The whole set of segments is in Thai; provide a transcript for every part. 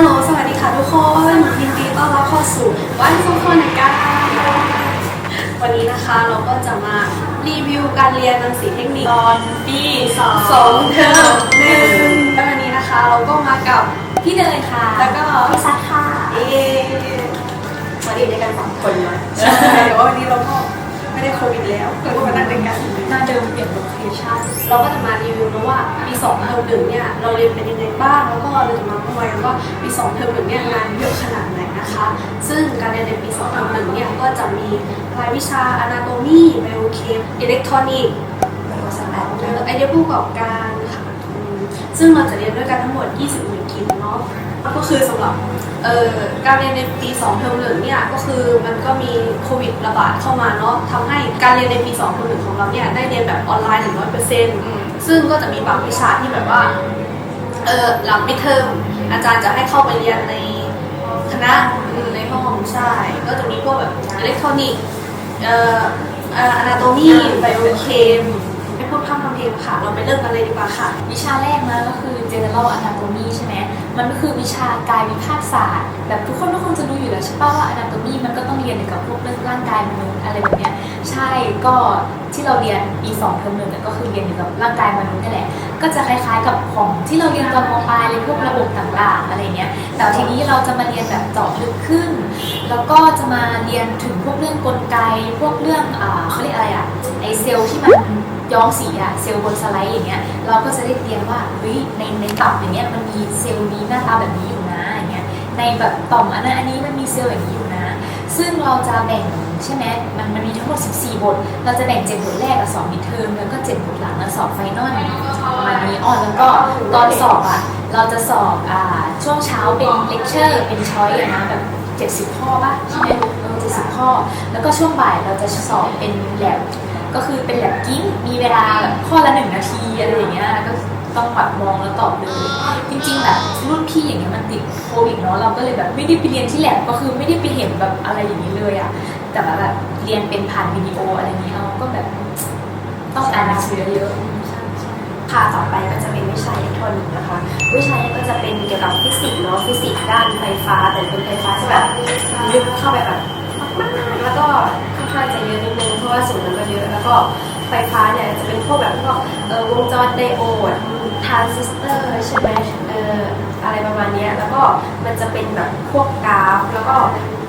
ฮัลโหล สวัสดีค่ะทุกคนยินดีต้อนรับเข้าสู่วันทุกคนในการวันนี้นะคะเราก็จะมารีวิวการเรียนหนังสือเทคนิคตอนปีสองสองเทอมหนึ่งและวันนี้นะคะเราก็มากับพี่เนยค่ะ แล้วก็พี่ซัดค่ะ เอมาเรียนด้วยกันสองคนเลยใช่แต่ว่าวันนี้เราก็ไม่ได้โควิดแล้วเราก็มานั่งด้วยกัน หน้าเดิมเปลี่ยนโลเคชั่นเราก็จะมารีวิวนะว่าปีสองเทอมหนึ่งเนี่ยเราเรียนเป็นยังไงบ้างแล้วก็เราจะมาพูดกันว่าปีสองเทอมหนึ่งเนี่ยงานเยอะขนาดไหนนะคะ ซึ่งการเรียนในปีสองเทอมหนึ่งเนี่ยก็จะมีรายวิชา anatomy biochem อิเล็กทรอนิกส์ไอเดียผู้ประกอบการค่ะซึ่งเราจะเรียนด้วยกันทั้งหมด 20หน่วย ก็คือสำหรับเอ่อการเรียนในปี2เทอมหนึ่งเนี่ยก็คือมันก็มีโควิดระบาดเข้ามาเนาะทำให้การเรียนในปี2เทอมหนึ่งของเราเนี่ยได้เรียนแบบออนไลน์100%ซึ่งก็จะมีบางวิชาที่แบบว่าเออหลังมิดเทอมอาจารย์จะให้เข้าไปเรียนในคณะในห้องใช่ก็จะมีพวกแบบอิเล็กทรอนิกส์เอ่ออนาโตมีไบโอเคมไม่พูดพร่ำทำเพลงค่ะ เราไปเริ่มกันเลยดีกว่าค่ะ วิชาแรกนะก็คือ general anatomy ใช่ไหม มันก็คือวิชากายวิภาคศาสตร์ แบบทุกคนทุกคนจะรู้อยู่แล้วใช่ป่ะว่า anatomy มันก็ต้องเรียนเกี่ยวกับพวกเรื่องร่างกายมนุษย์อะไรแบบเนี้ยใช่ก็ที่เราเรียนปีสองเทอมหนึ่งเนี่ยก็คือเรียนเกี่ยวกับร่างกายมนุษย์นี่แหละ ก็จะคล้ายๆกับของที่เราเรียนตอนมปลายเลยพวกระบบต่างๆอะไรเงี้ยแต่ทีนี้เราจะมาเรียนแบบเจาะลึกขึ้น แล้วก็จะมาเรียนถึงพวกเรื่องกลไก พวกเรื่องอ่าเขาเรียกอะไรอะไอเซลล์ที่มัน ย้อมสีอะเซลล์บนสไลด์อย่างเงี้ยเราก็จะได้เรียนว่าเฮ้ยในในตับอย่างเงี้ยมันมีเซลล์นี้หน้าตาแบบนี้อยู่นะอย่างเงี้ยในแบบต่อมอันนั้นอันนี้มันมีเซลล์อย่างนี้อยู่นะ ซึ่งเราจะแบ่งใช่ไหมมันมันมีทั้งหมด 14 บท เราจะแบ่ง 7 บทแรกกับ2มิดเทอมแล้วก็ 7 บทหลังแล้วสอบไฟนอลประมาณนี้อ่อนแล้วก็ตอนสอบอะเราจะสอบอ่าช่วงเช้าเป็นเลคเชอร์เป็นช้อยนะแบบ 70 ข้อป่ะใช่ไหมเออ70 ข้อ แล้วก็ช่วงบ่ายเราจะสอบเป็นแลบ ก็คือเป็นแลบกิ้งมีเวลาแบบข้อละหนึ่งนาทีอะไรอย่างเงี้ยก็ต้องแบบมองแล้วตอบเลยจริงๆแบบรุ่นพี่อย่างเงี้ยมันติดโควิดเนาะเราก็เลยแบบไม่ได้ไปเรียนที่แลบก็คือไม่ได้ไปเห็นแบบอะไรอย่างนี้เลยอะแต่แบบเรียนเป็นผ่านวิดีโออะไรเงี้ยเราก็แบบต้องอ่านหนังสือเยอะๆใช่ใช่ค่ะต่อไปก็จะเป็นวิชาอิเล็กทรอนิกส์นะคะ วิชานี้ก็จะเป็นเกี่ยวกับฟิสิกส์เนาะฟิสิกส์ด้านไฟฟ้า แต่เป็นไฟฟ้าที่แบบลึกเข้าไปแบบมากๆแล้วก็ ข้างจะเยอะนิดนึงเพราะว่าสูตรมันก็เยอะแล้วก็ไฟฟ้าเนี่ยจะเป็นพวกแบบพวกเออวงจรไดโอดทรานซิสเตอร์ใช่ไหมเอออะไรประมาณนี้แล้วก็มันจะเป็นแบบพวกกราฟ แล้วก็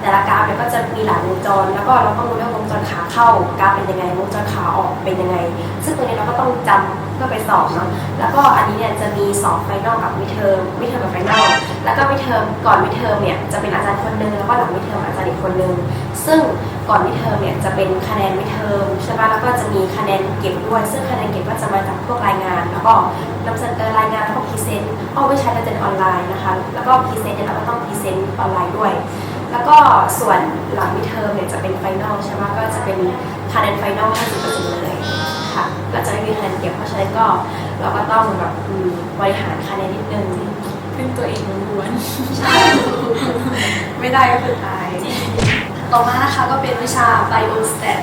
แต่ละกราฟเนี่ยก็จะมีหลายวงจร แล้วก็เราต้องรู้ว่าวงจรขาเข้ากราฟเป็นยังไงวงจรขาออกเป็นยังไง ซึ่งตรงนี้เราก็ต้องจำเพื่อไปสอบเนาะแล้วก็อันนี้เนี่ยจะมีสอบไฟนอลกับมิเทอมมิเทอมกับไฟนอลแล้วก็มิเทอมก่อนมิเทอมเนี่ยจะเป็นอาจารย์คนหนึงแล้วก็หลังมิเทอมอาจารย์อีกคนหนึงซึ่ง ก่อนมิดเทอมเนี่ยจะเป็นคะแนนมิดเทอมใช่ไหมแล้วก็จะมีคะแนนเก็บด้วย ซึ่งคะแนนเก็บก็จะมาจากพวกรายงาน แล้วก็นำเสนอรายงานแล้วก็พรีเซนต์เอาไว้ใช้ในเรียนออนไลน์นะคะ แล้วก็พรีเซนต์เนี่ยเราก็ต้องพรีเซนต์ออนไลน์ด้วย แล้วก็ส่วนหลังมิดเทอมเนี่ยจะเป็นไฟนอลใช่ไหมก็จะเป็นคะแนนไฟนอล50%เลยค่ะก็จะไม่มีคะแนนเก็บเพราะฉะนั้นก็เราก็ต้องแบบอืมบริหารคะแนนนิดนึงพึ่งตัวเองล้วนใช่ ไม่ได้ก็คือตาย ต่อมานะคะก็เป็นวิชา biostat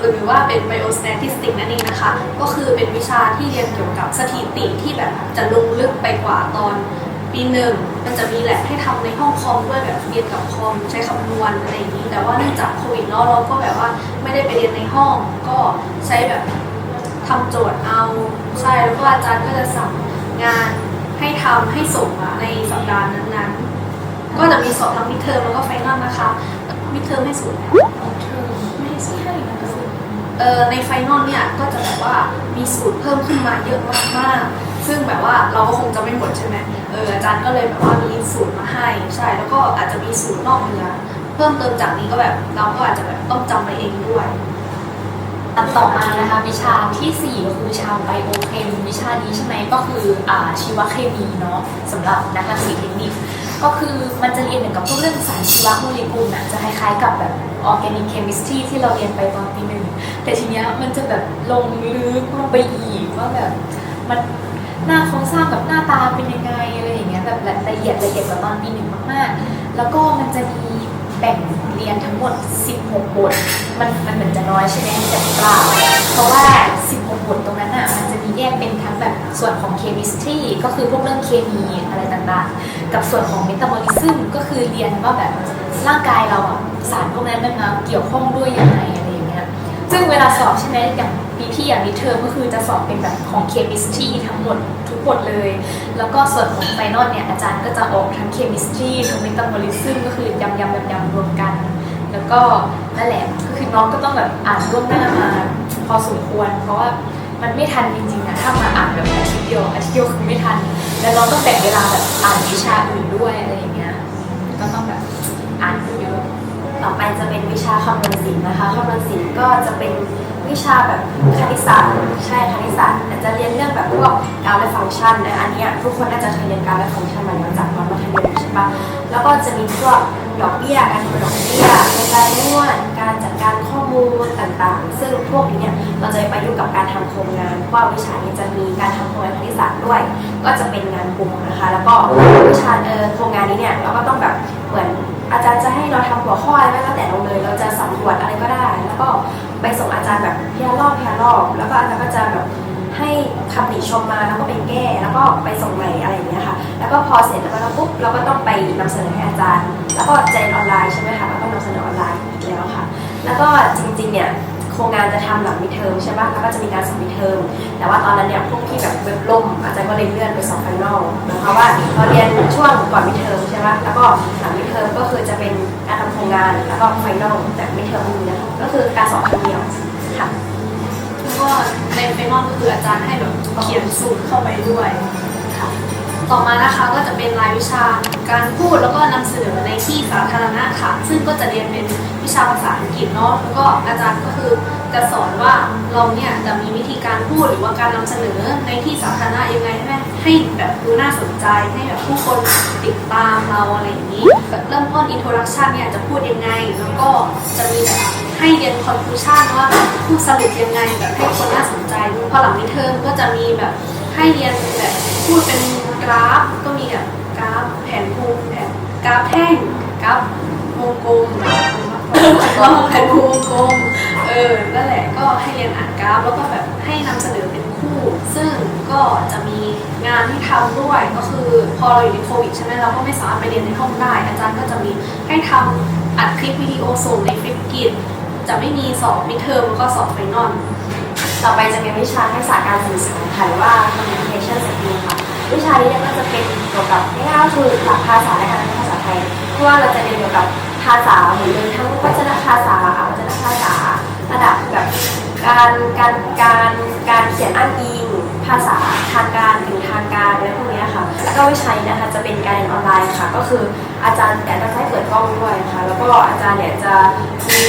หรือว่าเป็น biostatistics นั่นเองนะคะ ก็คือเป็นวิชาที่เรียนเกี่ยวกับสถิติที่แบบจะลงลึกไปกว่าตอนปีหนึ่งมันจะมีแลบให้ทำในห้องคอมด้วยแบบเรียนกับคอมใช้คำนวณอะไรอย่างนี้ แต่ว่าเนื่องจากโควิดเนาะเราก็แบบว่าไม่ได้ไปเรียนในห้อง ก็ใช้แบบทำโจทย์เอาใช่แล้วก็อาจารย์ก็จะสั่งงานให้ทำให้ส่งในสัปดาห์นั้นๆ ก็จะมีสอบทั้งมิเทอมแล้วก็ไฟนอลนะคะ มิดเทอมไม่สูงๆเธอไม่ได้สูงใช่นะคือเออในไฟนอลเนี่ยก็จะแบบว่ามีสูตรเพิ่มขึ้นมาเยอะมากๆ ซึ่งแบบว่าเราก็คงจะไม่หมดใช่ไหมเอออาจารย์ก็เลยแบบว่ามีสูตรมาให้ ใช่ แล้วก็อาจจะมีสูตรนอกเหนือเพิ่มเติมจากนี้ก็แบบเราก็อาจจะแบบต้องจำไปเองด้วยอันต่อมานะคะวิชาทีสี่4ก็คือวิชาไบโอเคมวิชานี้ใช่ไหมก็คืออ่าชีวเคมีเนาะสำหรับนักรังสีเทคนิค ก็คือมันจะเรียนเกี่ยวกับพวกเรื่องสารชีวโมเลกุลนะจะคล้ายๆกับแบบออร์แกนิกเคมิสตรีที่เราเรียนไปตอนปีหนึ่งแต่ทีเนี้ยมันจะแบบลงลึกลงไปอีกว่าแบบมันหน้าโครงสร้างกับหน้าตาเป็นยังไงอะไรอย่างเงี้ยแบบละเอียดละเอียดกว่าตอนปีหนึ่งมากๆ แล้วก็มันจะมีแบ่งเรียนทั้งหมด 16 บท มันมันเหมือนจะน้อยใช่ไหมแต่เปล่าเพราะว่า 16 บทตรงนั้นอะมันจะมีแยกเป็นทั้งแบบส่วนของ chemistry ก็คือพวกเรื่องเคมีอะไรต่างๆ กับส่วนของเมตาบอลิซึมก็คือเรียนว่าแบบร่างกายเราอะสารพวกนั้นมันมาเกี่ยวข้องด้วยยังไงอะไรอย่างเงี้ยซึ่งเวลาสอบใช่ไหมอย่างปีพี่อย่างมิเทอมก็คือจะสอบเป็นแบบของเคมิสตรีทั้งหมดทุกบทเลย แล้วก็ส่วนของไฟนอลเนี่ยอาจารย์ก็จะออกทั้งเคมิสตรีทั้งเมตาบอลิซึมก็คือยำยำยำยำรวมกัน แล้วก็นั่นแหละก็คือน้องก็ต้องแบบอ่านล่วงหน้ามาพอสมควร เพราะว่า มันไม่ทันจริงๆนะถ้ามาอ่านแบบอาทิตย์เดียวอาทิตย์เดียวคือไม่ทัน แล้วเราต้องแบ่งเวลาแบบอ่านวิชาอื่นด้วยอะไรอย่างเงี้ยก็ต้องแบบอ่านเยอะต่อไปจะเป็นวิชาคำนวณศิลป์นะคะคำนวณศิลป์ก็จะเป็นวิชาแบบคณิตศาสตร์ใช่คณิตศาสตร์แต่จะเรียนเรื่องแบบพวกกราฟและฟังก์ชันนะอันเนี้ยทุกคนน่าจะเคยเรียนกราฟและฟังก์ชันมาแล้วจากตอนมัธยมใช่ปะแล้วก็จะมีพวกดอกเบี้ยการคำนวณดอกเบี้ยการนวดการจัดการ มูลต่างๆ ซึ่งพวกนี้เนี่ยเราจะไประยุกต์กับการทำโครงงานว่าวิชานี้จะมีการทำโครงงานคณิตศาสตร์ด้วย ก็จะเป็นงานกลุ่มนะคะ แล้วก็วิชาเออโครงงานนี้เนี่ยเราก็ต้องแบบเหมือนอาจารย์จะให้เราทำหัวข้ออะไรก็แล้วแต่เราเลย เราจะสำรวจอะไรก็ได้ แล้วก็ไปส่งอาจารย์แบบเพียรอบเพียรอบ แล้วก็อาจารย์ก็จะแบบให้คำติชมมาแล้วก็ไปแก้ แล้วก็ไปส่งใหม่อะไรอย่างเงี้ยค่ะ แล้วก็พอเสร็จแล้วปุ๊บเราก็ต้องไปนำเสนอให้อาจารย์ แล้วก็เจนออนไลน์ใช่ไหมคะแล้วก็นำเสนอออนไลน์อีกแล้วค่ะ แล้วก็จริงๆเนี่ยโครงงานจะทำหลังมิเทอมใช่ปะแล้วก็จะมีการสอบมิเทอมแต่ว่าตอนนั้นเนี่ยพวกที่แบบเว็บล่มอาจารย์ก็เลยเลื่อนไปสอบไฟนอลเพราะว่าเราเรียนช่วงก่อนมิเทอมใช่ปะแล้วก็หลังมิเทอมก็คือจะเป็นการทำโครงงานแล้วก็ไฟนอลแต่มิเทอมมีนะก็คือการสอบครั้งเดียวค่ะแล้วก็ในเฟนอนก็คืออาจารย์ให้แบบเขียนสูตรเข้าไปด้วย ต่อมานะคะก็จะเป็นรายวิชาการพูดแล้วก็นำเสนอในที่สาธารณะค่ะซึ่งก็จะเรียนเป็นวิชาภาษาอังกฤษเนาะแล้วก็อาจารย์ก็คือจะสอนว่าเราเนี่ยจะมีวิธีการพูดหรือว่าการนำเสนอในที่สาธารณะยังไงให้ให้แบบดูน่าสนใจให้แบบผู้คนติดตามเราอะไรอย่างนี้แบบเริ่มต้น introduction เนี่ยจะพูดยังไงแล้วก็จะมีแบบให้เรียน conclusion ว่าพูดสรุปยังไงแบบให้คนน่าสนใจพอหลังมิดเทอมก็จะมีแบบให้เรียนแบบพูดเป็น ราฟก็มีแบบกราฟแผ่นภูมิแผ่นกราฟแท่งกราฟวงกลมกราฟแผ่นภูมิวงกลมเออนั่นแหละก็ให้เรียนอ่านกราฟแล้วก็แบบให้นำเสนอเป็นคู่ ซึ่งก็จะมีงานที่ทำด้วยก็คือพอเราอยู่ในโควิดใช่ไหมเราก็ไม่สามารถไปเรียนในห้องได้ อาจารย์ก็จะมีให้ทำอัดคลิปวิดีโอส่งในฟลิปกิจจะไม่มีสอบมิเทอมแล้วก็สอบไฟนอลต่อไปจะเป็นวิชาทักษะการสื่อสารค่ะหรือว่า communication skills ค่ะ วิชานี้เนี่ยก็จะเป็นเกี่ยวกับง่ายๆคือหลักภาษาและการภาษาไทยเพราะว่าเราจะเรียนเกี่ยวกับภาษาหมดเลยทั้งวัจนภาษาอวัจนภาษา ระดับแบบการการการการเขียนอ้างอิง ภาษาทางการถึงทางการอะไรพวกนี้ค่ะแล้วก็วิชานี้นะคะจะเป็นการเรียนออนไลน์ค่ะ ก็คืออาจารย์แต่จะให้เปิดกล้องด้วยค่ะ แล้วก็อาจารย์เนี่ยจะ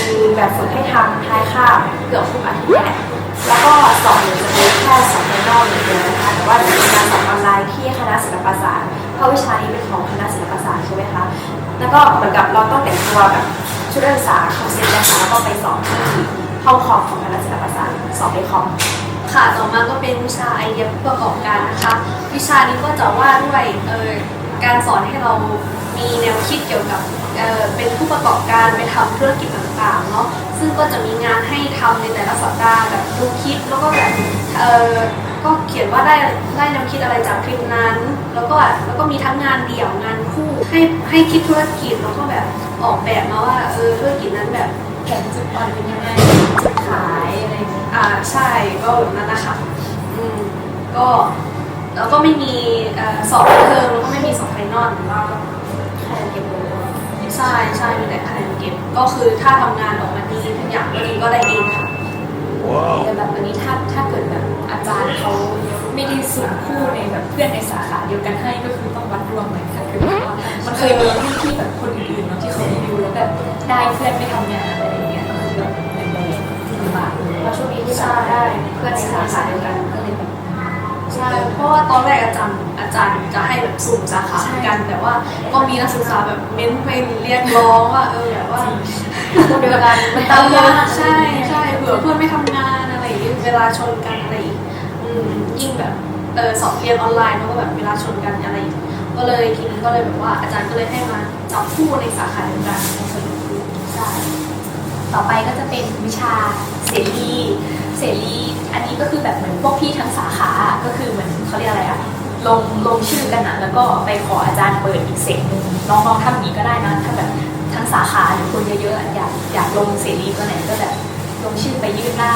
มีแบบฝึกให้ทำท้ายคาบเกือบทุกอาทิตย์ แล้วก็สอบเนี่ยจะเป็นแค่สอบภายนอกอย่างเดียวนะคะแต่ว่าจะเป็นการสอบออนไลน์ที่คณะศิลปศาสตร์เพราะวิชานี้เป็นของคณะศิลปศาสตร์ใช่ไหมคะแล้วก็เหมือนกับเราต้องแต่งตัวแบบชุดนักศึกษาคอมเซ็ตนะคะแล้วก็ไปสอบที่ห้องคอมของคณะศิลปศาสตร์สอบในคอมค่ะต่อมาก็เป็นวิชาไอเดียประกอบการนะคะ วิชานี้ก็จะว่าด้วยเออการสอนให้เรา มีแนวคิดเกี่ยวกับเออเป็นผู้ประกอบการไปทำธุรกิจต่างๆเนาะซึ่งก็จะมีงานให้ทำในแต่ละสัปดาห์แบบดูคลิปแล้วก็แบบเออก็เขียนว่าได้ได้แนวคิดอะไรจากคลิปนั้น แล้วก็แล้วก็มีทั้งงานเดี่ยวงานคู่ให้ให้คิดธุรกิจแล้วก็แบบออกแบบมาว่าเออธุรกิจนั้นแบบ แข่งจุดอ่อนเป็นยังไงจุดขายอะไรอย่างเงี้ยอ่าใช่ก็แบบนั้นนะคะอืมก็แล้วก็ไม่มีเอ่อสอบเทอมแล้วก็ไม่มีสอบไฟนอลคะแนนเก็บเลย ใช่ใช่มีแต่คะแนนเก็บ ก็คือถ้าทำงานออกมาดีทุกอย่างก็ดีก็ได้เองค่ะแต่แบบอันนี้ถ้าถ้าเกิดแบบอาจารย์เขาไม่ได้สุ่มคู่ในแบบเพื่อนในสาขาเดียวกันให้ก็คือต้องวัดดวงเหมือนกันคือแบบว่ามันเคยมีรุ่นที่แบบคนอื่นๆเนาะที่เขารีวิวแล้วแบบได้เพื่อนไม่ทำงานอะไรอย่างเงี้ยก็คือแบบเป็นแรงลำบากเลยเพราะช่วงนี้ที่เราได้เพื่อนในสาขาเดียวกันก็เลยแบบ ใช่ เพราะว่าตอนแรกอาจารย์ อาจารย์จะให้แบบสุ่มสาขาเหมือนกัน แต่ว่าก็มีนักศึกษาแบบเม้นไปเรียกร้องว่าเออแบบว่าคนเดียวกันมันเอต้องยาอกใช่ใช่เผื่อเพื่อนไม่ทำงานอะไรอย่างเงี้ยเวลาชนกันอะไรอีกอืมยิ่งแบบเออสอบเรียนออนไลน์มันก็แบบเวลาชนกันอะไรอีกก็เลยทีนี้ก็เลยแบบว่าอาจารย์ก็เลยให้มาจับคู่ในสาขาเดียวกันในสนุกคู่ใช่ต่อไปก็จะเป็นวิชาเสรีเสรีอันนี้ก็คือแบบเหมือนพวกพี่ทั้งสาขา ก็คือเหมือนเขาเรียกอะไรอะ ลงลงชื่อกันนะแล้วก็ไปขออาจารย์เปิดอีกเซกหนึ่งน้องๆทำอย่างนี้ก็ได้นะ ถ้าแบบทั้งสาขาหรือคนเยอะๆอยากอยากลงเสรีก็ไหนก็แบบลงชื่อไปยื่นได้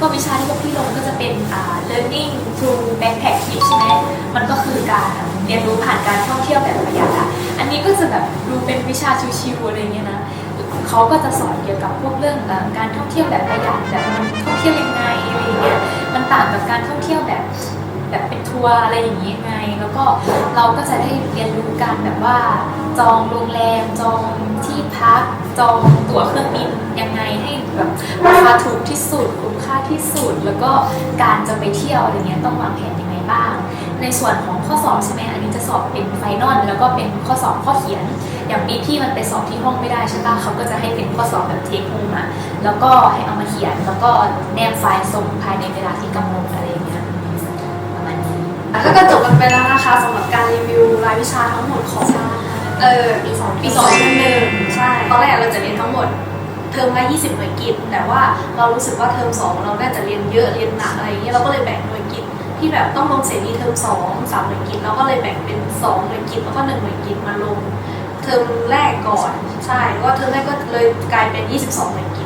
ก็วิชาที่พวกพี่ลงก็จะเป็นอ่า learning through backpack trip ใช่ไหมมันก็คือการเรียนรู้ผ่านการท่องเที่ยวแบบประหยัดอะอันนี้ก็จะแบบดูเป็นวิชาชิวๆอะไรเงี้ยนะเขาก็จะสอนเกี่ยวกับพวกเรื่องการท่องเที่ยวแบบประหยัดแบบมันท่องเที่ยวยังไงอะไรอย่างเงี้ยมันต่างกับการท่องเที่ยวแบบ ทัวร์อะไรอย่างนี้ไง แล้วก็เราก็จะได้เรียนรู้การแบบว่า จองโรงแรมจองที่พักจองตั๋วเครื่องบินยังไงให้แบบราคาถูกที่สุดคุ้มค่าที่สุด แล้วก็การจะไปเที่ยวอะไรเงี้ยต้องวางแผนยังไงบ้าง ในส่วนของข้อสอบใช่ไหมอันนี้จะสอบเป็นไฟนอลแล้วก็เป็นข้อสอบข้อเขียน อย่างปีพี่มันไปสอบที่ห้องไม่ได้ใช่ปะเขาก็จะให้เป็นข้อสอบแบบเทคโฮมอะแล้วก็ให้เอามาเขียนแล้วก็แนบไฟล์ส่งภายในเวลาที่กำหนดอะไร แล้วก็จบกันไปแล้วนะคะสำหรับการรีวิวรายวิชาทั้งหมดของเออปีสองปีสองหนึ่งใช่ตอนแรกเราจะเรียนทั้งหมดเทอมละ20 หน่วยกิตแต่ว่าเรารู้สึกว่าเทอมสองเราน่าจะเรียนเยอะเรียนหนักอะไรอย่างเงี้ยเราก็เลยแบ่งหน่วยกิตที่แบบต้องลงเสรีเทอมสองสามหน่วยกิตเราก็เลยแบ่งเป็นสองหน่วยกิตแล้วก็หนึ่งหน่วยกิตมาลง เทอมแรกก่อนใช่แล้วก็เทอมแรกก็เลยกลายเป็น 22 หน่วยกิต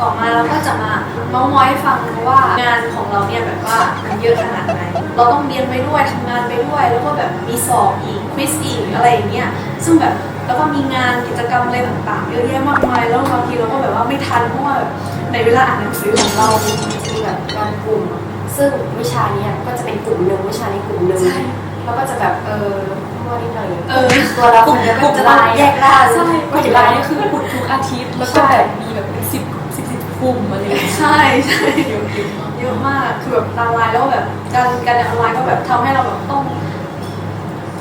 ต่อมาเราก็จะมาเมาส์มอยให้ฟังว่างานของเราเนี่ยแบบว่ามันเยอะขนาดไหน เราต้องเรียนไปด้วยทำงานไปด้วย แล้วก็แบบมีสอบอีกควิสอีกอะไรอย่างเงี้ยซึ่งแบบแล้วก็มีงานกิจกรรมอะไรต่างๆเยอะแยะมากมายแล้วบางทีเราก็แบบว่าไม่ทันเพราะว่าแบบในเวลาอ่านหนังสือของเราจะมีแบบงานกลุ่มซึ่งวิชาเนี้ยก็จะเป็นกลุ่มหนึ่งวิชานี้กลุ่มหนึ่งใช่แล้วก็จะแบบเออมั่วนิดหน่อยเออตัวเราคนเดียวก็จะต้องแยกร่างใช่กลุ่มไลน์นี่คือขุดทุกอาทิตย์แล้วก็แบบมีแบบเป็นสิบ สิบสิบกลุ่มอะไรอย่างเงี้ยใช่ใช่เยอะเยอะมากคือแบบออนไลน์แล้วก็แบบการการเรียนออนไลน์ก็แบบทำให้เราแบบต้อง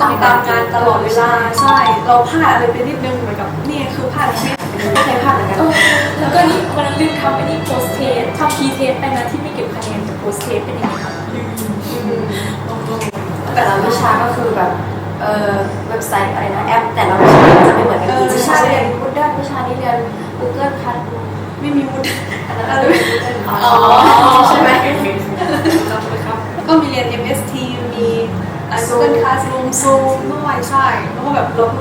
ต้องตามงานตลอดเวลาใช่ เราพลาดอะไรไปนิดนึงเหมือนกับนี่คือพลาดชีวิตไม่เคยพลาดเหมือนกันเออแล้วก็นี่วันนั้นลืมทำไอ้นี่โพสเทสทำพีเทสไปนะที่ไม่เก็บคะแนนแต่โพสเทสเป็นยังไงคะลืมแต่ละวิชาก็คือแบบเออเว็บไซต์อะไรนะแอปแต่ละวิชาจะไม่เหมือนกันอีกวิชาเรียน Google วิชานี้เรียน Google คัน ไม่มีมุดอันนั้นก็เป็น Google อ๋อใช่ไหมจำเลยครับก็มีเรียน MST มีอ่า Google Classroom Zoom ด้วยใช่ แล้วก็แบบลบ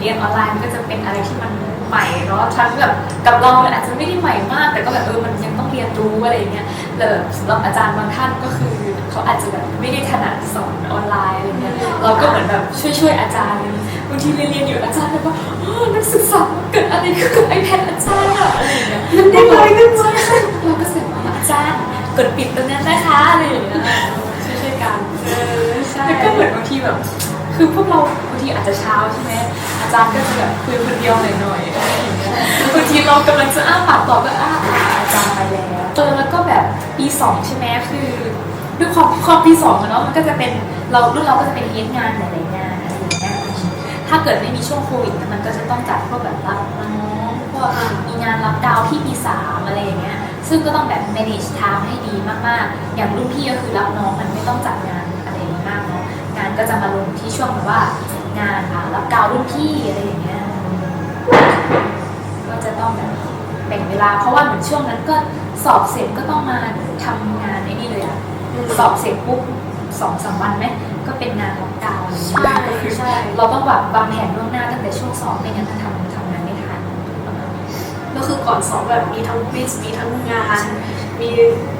เรียนออนไลน์มันก็จะเป็นอะไรที่มันใหม่เนาะทั้งแบบกับเราอาจจะไม่ได้ใหม่มาก แต่ก็แบบเออมันยังต้องเรียนรู้อะไรอย่างเงี้ยแต่แบบสำหรับอาจารย์บางท่านก็คือเขาอาจจะแบบไม่ได้ถนัดสอนออนไลน์อะไรเงี้ยเราก็เหมือนแบบช่วยๆอาจารย์บางทีเรียนเรียนอยู่อาจารย์แบบว่าอ๋อนักศึกษาเกิดอะไรขึ้นกับไอแพดอาจารย์อะอะไรเงี้ยมันได้เลยกันไหมเราก็เสร็จว่าอาจารย์กดปิดตรงนั้นนะคะอะไรอย่างเงี้ยช่วยช่วยๆกันเออใช่แล้วก็เหมือนบางทีแบบ คือพวกเราบางทีอาจจะเช้าใช่ไหมอาจารย์ก็จะแบบคุยคนเดียวหน่อยๆอะไรอย่างเงี้ยบางทีเรากำลังจะอ้าปากตอบก็อ้าปากอาจารย์ไปแล้วเออแล้วก็แบบปีสองใช่ไหมคือด้วยความความปีสองเนาะมันก็จะเป็นเรารุ่นเราก็จะเป็นเลี้ยงงานหลายๆงานอะไรอย่างเงี้ยถ้าเกิดไม่มีช่วงโควิดมันก็จะต้องจัดพวกแบบรับน้องพวกมีงานรับดาวที่ปีสามอะไรอย่างเงี้ยซึ่งก็ต้องแบบ manage time ให้ดีมากๆ อย่างรุ่นพี่ก็คือรับน้องมันไม่ต้องจัดงาน ก็จะมาลงที่ช่วงแบบว่างานอ่ารับกาวรุ่นพี่อะไรอย่างเงี้ยก็จะต้องแบบแบ่งเวลา เพราะว่าเหมือนช่วงนั้นก็สอบเสร็จก็ต้องมาทำงานไอ้นี่เลยอะสอบเสร็จปุ๊บสองสามวันไหมก็เป็นงานรับกาวอะไรอย่างเงี้ยก็คือใช่เราต้องแบบวางแผนล่วงหน้าตั้งแต่ช่วงสอบไม่งั้นจะทำทำงานไม่ทันประมาณนี้ก็คือก่อนสอบแบบมีทั้งควิสมีทั้งงาน มี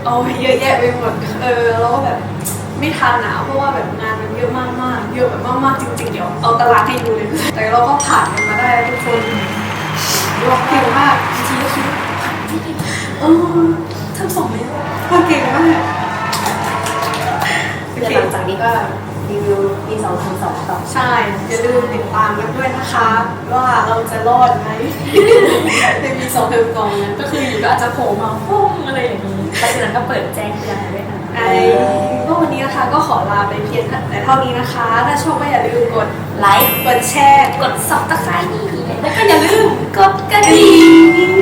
โอ้ยเยอะแยะไปหมดเออแล้วก็แบบไม่ ทันนะเพราะว่าแบบงานมันเยอะมากๆเยอะแบบมากๆจริงๆเดี๋ยวเอาตารางให้ดูเลย แต่เราก็ผ่านมันมาได้ทุกคนยกเก่งมากบางทีก็คิดเออทำสองเลยพ่อเก่งมากโอเดี๋ยวเคหลังจากนี้ก็รีวิวปีสองถึงสองต่อใช่อย่าลืมติดตามกันด้วยนะคะ ว่าเราจะรอดไหมในปีสองเทอมกองนั้นก็คืออยู่ก็อาจจะโผล่มาปุ้งอะไรอย่างนี้ เพราะฉะนั้นก็เปิดแจ้งเตือนด้วยนะไอ้ก็วันนี้นะคะก็ขอลาไปเพียงแต่เท่านี้นะคะ ถ้าชอบก็อย่าลืมกดไลค์ กดแชร์ กดซับตะไคร้แล้วก็อย่าลืมกดกระกระดิ่ดิ่ง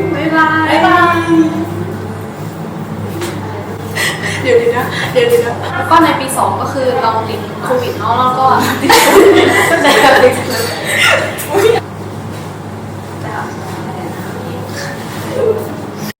งบ๊ายบายบ๊ายบายเดี๋ยวดีนะ เดี๋ยวดีนะแล้วก็ในปีสองก็คือเราติดโควิดเนาะแล้วก็